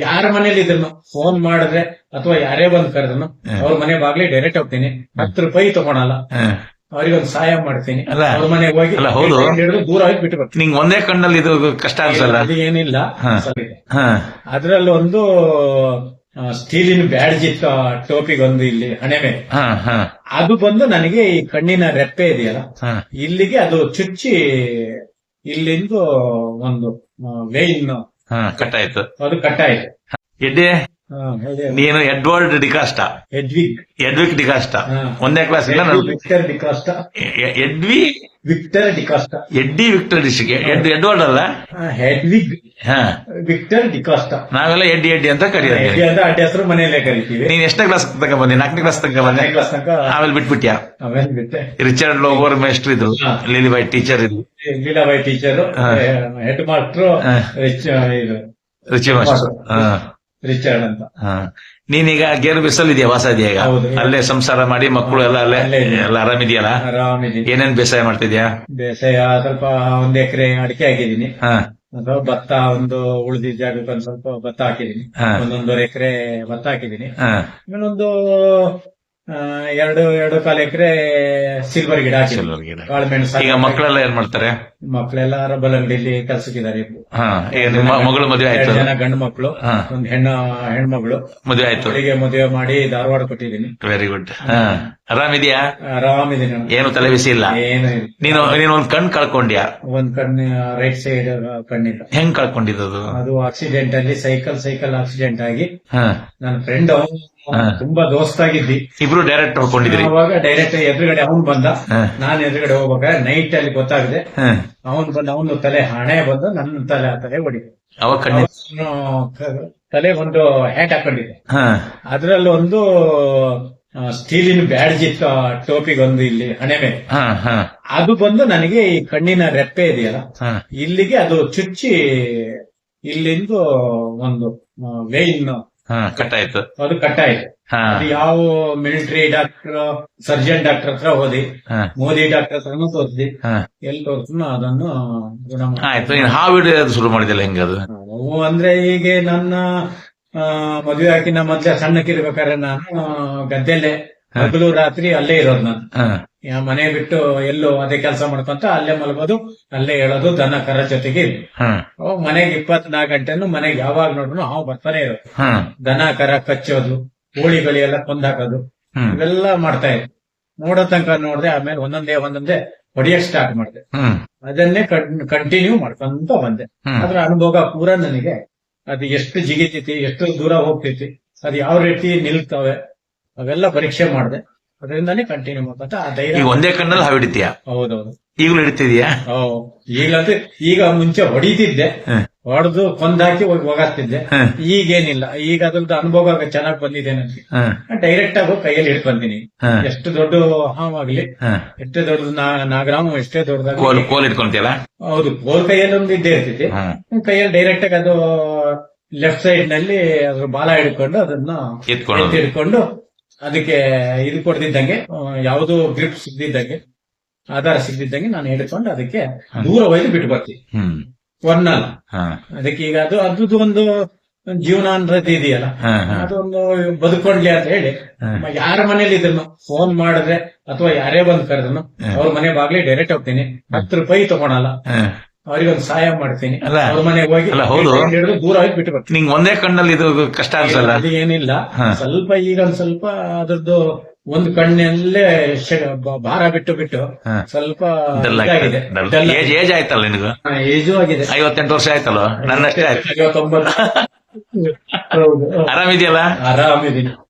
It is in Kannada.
ಯಾರ ಮನೇಲಿ ಇದ್ರು ಫೋನ್ ಮಾಡಿದ್ರೆ ಅಥವಾ ಯಾರೇ ಬಂದ್ ಕರೆದ್ರು ಅವ್ರ ಮನೆ ಬಾಗ್ಲಿ ಡೈರೆಕ್ಟ್ ಹೋಗ್ತೀನಿ. ಹತ್ತು ರೂಪಾಯಿ ತಗೊಳಲ್ಲ. ಅವ್ರಿಗೊಂದು ಸಹಾಯ ಮಾಡ್ತೀನಿ. ಅವ್ರ ಮನೆಗೆ ಹೋಗಿ ಅಲ್ಲ, ಹೌದು. ದೂರ ಹೋಗಿ ಬಿಟ್ಟು ಬರ್ತೀನಿ. ನಿಂಗ್ ಒಂದೇ ಕಣ್ಣಲ್ಲಿ ಇದು ಕಷ್ಟ ಅನ್ಸಲ್ಲ? ಅದು ಏನಿಲ್ಲ. ಅದ್ರಲ್ಲಿ ಒಂದು ಸ್ಟೀಲಿನ ಬ್ಯಾಡ್ಜ್ ಇತ್ತು ಬಂದು ಟೋಪಿಗೆ ಒಂದು ಇಲ್ಲಿ ಹಣೆ ಮೇಲೆ. ಹ ಹ. ಅದು ಬಂದು ನನಗೆ ಈ ಕಣ್ಣಿನ ರೆಪ್ಪೆ ಇದೆಯಲ್ಲ ಇಲ್ಲಿಗೆ ಅದು ಚುಚ್ಚಿ ಇಲ್ಲಿಂದು ಒಂದು ವೇಯಿನ್ ಹ ಆಯ್ತು ಅದು ಕಟ್ಟಾಯಿತು ಎಡ್ಡೆ ಹಾ, ಅದೇ. ನೀನು Edward D'Costa. Edwick Edwick D'Costa. ಒಂದನೇ ಒಂದೇ ಕ್ಲಾಸ್ ಇಲ್ಲ ವಿಕ್ಟರ್ ಡಿಕಾಸ್ಟ. ಎಡ್ವಿ ವಿಕ್ಟರ್ ಡಿಕಾಸ್ಟ. ಎಡ್ಡಿ ವಿಕ್ಟರ್ ಡಿಸ್ಟಿಕ್ ಎಡ್ ಎಡ್ವರ್ಡ್ ಅಲ್ಲ? ಹೆಡ್ವಿಗ್. ವಿಕ್ಟರ್ ಡಿಕಾಸ್ಟ. ನಾವೆಲ್ಲ ಎಡ್ಡಿ ಎಡ್ಡಿ ಅಂತ ಕರೀತೀವಿ ಅಂತ ಅಡ್ಡ ಹೆಸರು ಮನೆಯಲ್ಲೇ ಕರಿತೀವಿ. ನೀನ್ ಎಷ್ಟನೇ ಕ್ಲಾಸ್ ತನಕ ಬಂದಿ? ನಾಲ್ಕನೇ ಕ್ಲಾಸ್ ತನಕ ಬಂದೆ? ಕ್ಲಾಸ್ ತನಕ ಆಮೇಲೆ ಬಿಟ್ಬಿಟ್ಯಾ? ಆಮೇಲೆ ಬಿಟ್ಟೆ. ರಿಚರ್ಡ್ ಲೋಗೋರ್ ಮೇಸ್ಟ್ರ್ ಇದ್ರು. ಲೀಲಿಬಾಯಿ ಟೀಚರ್ ಇದ್ರು. Leelabai teacher. Head master Richie master. Richard ಅಂತ. ಹಾ. ನೀನೀಗ ಗೇರು ಬಿಸಲ್ ಇದೆಯಾ ವಾಸ ಇದೆಯಾ ಈಗ ಹೌದು. ಅಲ್ಲೇ ಸಂಸಾರ ಮಾಡಿ ಮಕ್ಕಳು ಎಲ್ಲ ಅಲ್ಲೇ ಅಲ್ಲೇ ಇದೆ. ಎಲ್ಲ ಆರಾಮಿದೆಯಲ್ಲ? ಆರಾಮಿದ್ದೀನಿ. ಏನೇನ್ ಬೇಸಾಯ ಮಾಡ್ತಿದ್ಯಾ? ಬೇಸಾಯ ಸ್ವಲ್ಪ ಒಂದ್ ಎಕರೆ ಅಡಿಕೆ ಹಾಕಿದೀನಿ ಹಾ. ಅಥವಾ ಭತ್ತ ಒಂದು ಉಳಿದಿದ್ದ ಜಾಗಕ್ಕೆ ಒಂದ್ ಸ್ವಲ್ಪ ಭತ್ತ ಹಾಕಿದೀನಿ ಹಾ. ಒಂದೊಂದೂವರೆ ಎಕರೆ ಭತ್ತ ಹಾಕಿದೀನಿ ಹಾ. ಆಮೇಲೆ ಒಂದು ಎರಡು ಎರಡು ಕಾಲು ಎಕರೆ ಸಿಲ್ವರ್ ಗಿಡ ಸಿಲ್ವರ್ ಗಿಡ. ಕಾಳುಮೆಣಸು ಈಗ ಮಕ್ಕಳೆಲ್ಲ ಏನ್ ಮಾಡ್ತಾರೆ? ಮಕ್ಕಳೆಲ್ಲ ರಬ್ಬಲ್ ಅಂಗಡಿಯಲ್ಲಿ ಕೆಲ್ಸಕ್ಕಿದ್ದಾರೆ ಮಗಳು ಮದುವೆ ಆಯ್ತು. ಜನ ಗಂಡು ಮಕ್ಕಳು ಒಂದು ಹೆಣ್ಣು ಹೆಣ್ಮಗಳು. ಮದುವೆ ಆಯ್ತು. ಅವರಿಗೆ ಮದುವೆ ಮಾಡಿ ಧಾರವಾಡ ಕೊಟ್ಟಿದ್ದೀನಿ. ವೆರಿ ಗುಡ್ ಹ. ಆರಾಮಿದ್ಯಾ ಆರಾಮಿದ್ದೀನಿ. ಏನು ತಲೆ ಬಿಸಿ ಇಲ್ಲ? ಏನು ನೀನು ನೀನು ಒಂದ್ ಕಣ್ ಕಳ್ಕೊಂಡ್ಯಾ? ಒಂದ್ ಕಣ್ಣು ರೈಟ್ ಸೈಡ್ ಕಣ್ಣಿಲ್ಲ ಹೆಂಗ್ ಕಳ್ಕೊಂಡಿದ್ದು ಅದು ಆಕ್ಸಿಡೆಂಟ್ ಅಲ್ಲಿ ಸೈಕಲ್ ಸೈಕಲ್ ಆಕ್ಸಿಡೆಂಟ್ ಆಗಿ ಹ. ನನ್ನ ಫ್ರೆಂಡ್. ತುಂಬಾ ದೋಸ್ತಾಗಿದ್ದಿ. ಇಬ್ರು ಡೈರೆಕ್ಟ್ ಹೊಡ್ಕೊಂಡಿದ್ರಿ ಅವಾಗ ಡೈರೆಕ್ಟ್ ಎದುರುಗಡೆ ಅವನ್ ಬಂದ. ನಾನು ಎದುರುಗಡೆ ಹೋಗ್ಬೇಕಾದ್ರೆ ನೈಟ್ ಅಲ್ಲಿ ಗೊತ್ತಾಗಿದೆ. ಅವನು ಬಂದ ಅವನು ತಲೆ ಹಣೆ ಬಂದು ನನ್ನ ತಲೆ ಆ ತಲೆ ಕಣ್ಣಿ ತಲೆ ಒಂದು ಹ್ಯಾಟ್ ಹಾಕೊಂಡಿದ್ದೆ. ಅದ್ರಲ್ಲಿ ಒಂದು ಸ್ಟೀಲಿನ ಬ್ಯಾಡ್ಜ್ ಇತ್ತು ಆ ಟೋಪಿಗೆ ಒಂದು ಇಲ್ಲಿ ಹಣೆ ಮೇಲೆ. ಅದು ಬಂದು ನನಗೆ ಈ ಕಣ್ಣಿನ ರೆಪ್ಪೆ ಇದೆಯಲ್ಲ ಇಲ್ಲಿಗೆ ಅದು ಚುಚ್ಚಿ ಇಲ್ಲಿಂದು ಒಂದು ವೇಯಿನ್ ಹ ಆಯ್ತು ಅದು ಕಟ್ ಆಯ್ತು ಅದು ಯಾವ ಮಿಲಿಟರಿ ಡಾಕ್ಟರ್ ಸರ್ಜನ್ ಡಾಕ್ಟರ್ ಹತ್ರ ಹೋದಿ. ಮೋದಿ ಡಾಕ್ಟರ್ ಹತ್ರನು ತೋರಿಸಿ ಹ. ಎಲ್ಲಿ ತೋರಿಸ್ನು ಅದನ್ನು ಗುಣ ಆಯ್ತು ನೀನ್ ಹಾವು ಹಿಡಿಯೋದು ಶುರು ಮಾಡಿದಿಲ್ಲ ಹೆಂಗದು ಅವು ಅಂದ್ರೆ ಈಗ ನನ್ನ ಮದುವೆ ಹಾಕಿನ ಮೊದ್ಲೇ ಸಣ್ಣಕ್ಕಿರ್ಬೇಕಾದ್ರೆ ನಾನು ಗದ್ದೆಲೆ ಹಗಲು ರಾತ್ರಿ ಅಲ್ಲೇ ಇರೋದು ನಾನು. ಮನೆ ಬಿಟ್ಟು ಎಲ್ಲೋ ಅದೇ ಕೆಲಸ ಮಾಡ್ಕೊಂತ ಅಲ್ಲೇ ಮಲಗೋದು ಅಲ್ಲೇ ಹೇಳೋದು ದನ ಕರ ಜೊತೆಗೆ ಮನೆಗೆ ಇಪ್ಪತ್ನಾಲ್ಕು ಗಂಟೆನು ಮನೆಗೆ ಯಾವಾಗ ನೋಡ್ರು ಹಾವು ಬರ್ತಾನೆ ಇರೋದು. ದನ ಕರ ಕಚ್ಚೋದು ಕೋಳಿಗಳೆಲ್ಲ ಕೊಂದಾಕೋದು ಹಾಕೋದು ಇವೆಲ್ಲ ಮಾಡ್ತಾ ಇದ್ರು ನೋಡೋ ತನಕ ನೋಡ್ದೆ ಆಮೇಲೆ ಒಂದೊಂದೇ ಒಂದೊಂದೇ ಹೊಡಿಯಕ್ ಸ್ಟಾರ್ಟ್ ಮಾಡಿದೆ. ಅದನ್ನೇ ಕಂಟಿನ್ಯೂ ಮಾಡ್ಕೊಂತ ಬಂದೆ. ಅದ್ರ ಅನುಭವ ಪೂರ ನನಗೆ. ಅದು ಎಷ್ಟು ಜಿಗಿತೈತಿ ಎಷ್ಟು ದೂರ ಹೋಗ್ತೈತಿ ಅದು ಯಾವ ರೀತಿ ನಿಲ್ತವೆ ಅವೆಲ್ಲ ಪರೀಕ್ಷೆ ಮಾಡಿದೆ. ಅದರಿಂದಾನೇ ಕಂಟಿನ್ಯೂ ಮಾಡ್ಕೊಂತ ಆ ಈಗ ಧೈರ್ಯ ಒಂದೇ ಕಣ್ಣಲ್ಲಿ ಹಾವು ಹಿಡಿತೀಯ? ಹೌದೌದು. ಈಗಲೂ ಹಿಡಿತಿದ್ಯಾ? ಈಗಂದ್ರೆ ಈಗ ಮುಂಚೆ ಹೊಡಿತಿದ್ದೆ. ಹೊಡೆದು ಕೊಂದಾಕಿ ಹೋಗಿ ಹೋಗಾಕ್ತಿದ್ದೆ. ಈಗೇನಿಲ್ಲ. ಈಗ ಅದ್ರದ್ದು ಅನುಭವ ಚೆನ್ನಾಗಿ ಬಂದಿದೆ ನನಗೆ ಡೈರೆಕ್ಟ್ ಆಗಿ ಕೈಯಲ್ಲಿ ಹಿಡ್ಕೊಂತೀನಿ ಎಷ್ಟು ದೊಡ್ಡ ಹಾವಾಗ್ಲಿ. ಆಗ್ಲಿ ಎಷ್ಟೇ ದೊಡ್ಡದು ನಾಗರಾಮ ಎಷ್ಟೇ ದೊಡ್ಡದಾಗಿ ಕೋಲ್ ಇಟ್ಕೊಂತೀಯಲ್ಲ ಹೌದು ಕೋಲ್ ಕೈಯಲ್ಲಿ ಒಂದು ಇದ್ದೇ ಇರ್ತೈತಿ ಕೈಯಲ್ಲಿ ಡೈರೆಕ್ಟ್ ಆಗಿ ಅದು ಲೆಫ್ಟ್ ಸೈಡ್ನಲ್ಲಿ ಅದ್ರ ಬಾಲ ಹಿಡ್ಕೊಂಡು ಅದನ್ನ ಎತ್ಕೊಂಡು ಹಿಡ್ಕೊಂಡು ಅದಕ್ಕೆ ಇದು ಕೊಡ್ದಿದ್ದಂಗೆ ಯಾವುದು ಗ್ರಿಪ್ ಸಿಗ್ದಿದ್ದಂಗೆ ಆಧಾರ ಸಿಗ್ದಿದ್ದಂಗೆ ನಾನು ಹಿಡ್ಕೊಂಡು ಅದಕ್ಕೆ ದೂರ ಒಯ್ದು ಬಿಟ್ಟು ಬರ್ತೀನಿ. ಹ್ಮ್. ಒನ್ನಲ್ಲ ಹ. ಅದಕ್ಕೆ ಈಗ ಅದು ಅದ್ರದ್ದು ಒಂದು ಜೀವನ ಅನ್ನೋದು ಇದೆಯಲ್ಲ ಅದೊಂದು ಬದುಕೊಂಡ್ಲಿ ಅಂತ ಹೇಳಿ. ಯಾರ ಮನೇಲಿ ಇದ್ರು ಫೋನ್ ಮಾಡಿದ್ರೆ ಅಥವಾ ಯಾರೇ ಬಂದ್ ಕರೆದ್ರು ಅವ್ರ ಮನೆ ಬಾಗ್ಲಿ ಡೈರೆಕ್ಟ್ ಹೋಗ್ತೀನಿ. ಹತ್ತು ರೂಪಾಯಿ ತಗೊಳಲ್ಲ. ಅವ್ರಿಗೊಂದು ಸಹಾಯ ಮಾಡ್ತೀನಿ. ಅಲ್ಲ. ಅವ್ರ ಮನೆಗೆ ಹೋಗಿ ಅಲ್ಲ, ಹೌದು. ಹಿಡಿದು ದೂರ ಹೋಗಿ ಬಿಟ್ಟು ಬರ್ತೀನಿ. ನಿಂಗ್ ಒಂದೇ ಕಣ್ಣಲ್ಲಿ ಇದು ಕಷ್ಟ ಅನ್ಸಲ್ಲ? ಅದು ಏನಿಲ್ಲ. ಹಾ. ಸ್ವಲ್ಪ ಈಗ ಒಂದ್ ಸ್ವಲ್ಪ ಅದ್ರದ್ದು ಒಂದು ಕಣ್ಣಲ್ಲೇ ಶೆ- ಬ- ಭಾರ ಬಿಟ್ಟು ಬಿಟ್ಟು ಹಾ. ಸ್ವಲ್ಪ ಡಲ್ ಇದಾಗಿದೆ. ಆಗ್ತದೆ ಏಜ್ ಏಜ್ ಆಯ್ತಲ್ಲ ನಿನಗೂ? ಏಜು ಆಗಿದೆ. ಐವತ್ತೆಂಟು ವರ್ಷ ಆಯ್ತಲ್ಲ ನನ್ನಷ್ಟೇ ಆಯ್ತು. ಐವತ್ತೊಂಬತ್ತು. ಹೌದು. ಆರಾಮಿದ್ಯಲ್ಲ? ಆರಾಮಿದ್ದೀನಿ.